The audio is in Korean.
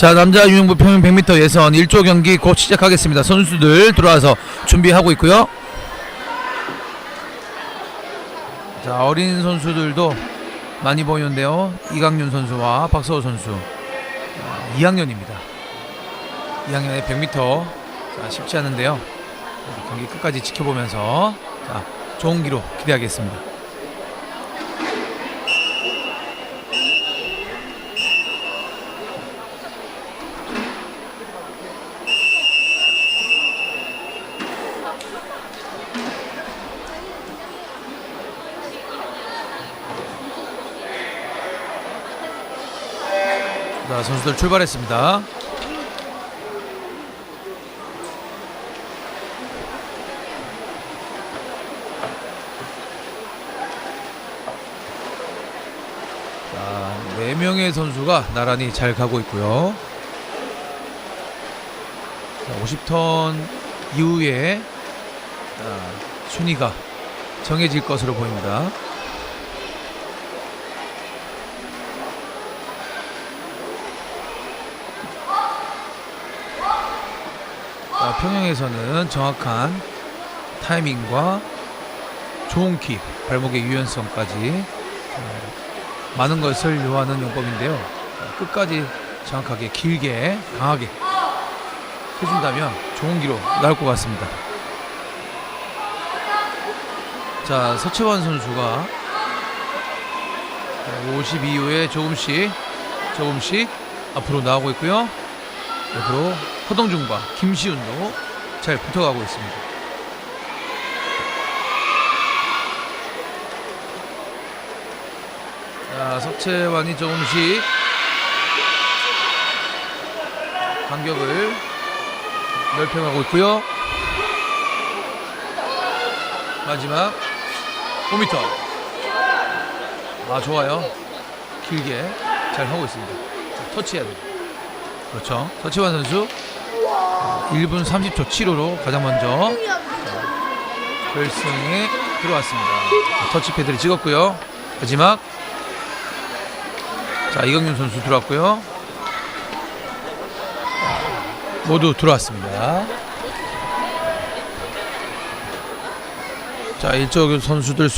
자 남자 유형부 평균 100m 예선 1조 경기 곧 시작하겠습니다. 선수들 들어와서 준비하고 있고요. 자 어린 선수들도 많이 보이는데요. 이강윤 선수와 박서호 선수 아, 2학년입니다. 2학년의 100m 자, 쉽지 않은데요. 경기 끝까지 지켜보면서 자, 좋은 기록 기대하겠습니다. 자, 선수들 출발했습니다. 자, 네 명의 선수가 나란히 잘 가고 있고요. 자, 50턴 이후에 자, 순위가 정해질 것으로 보입니다. 자, 평영에서는 정확한 타이밍과 좋은 킥, 발목의 유연성까지 어, 많은 것을 요하는 용법인데요. 자, 끝까지 정확하게 길게 강하게 해준다면 좋은 기록 나올 것 같습니다. 자 서채원 선수가 50 이후에 조금씩 조금씩 앞으로 나오고 있고요. 옆으로 허동준과 김시훈도 잘 붙어가고 있습니다. 자, 석채환이 조금씩 간격을 넓혀가고 있고요. 마지막 5m. 아, 좋아요. 길게 잘 하고 있습니다. 자, 터치해야 돼요. 그렇죠. 서치환 선수 1분 30초 7호로 가장 먼저 결승에 들어왔습니다. 자, 터치패드를 찍었고요. 마지막 자 이강윤 선수 들어왔고요. 모두 들어왔습니다. 자 일적 선수들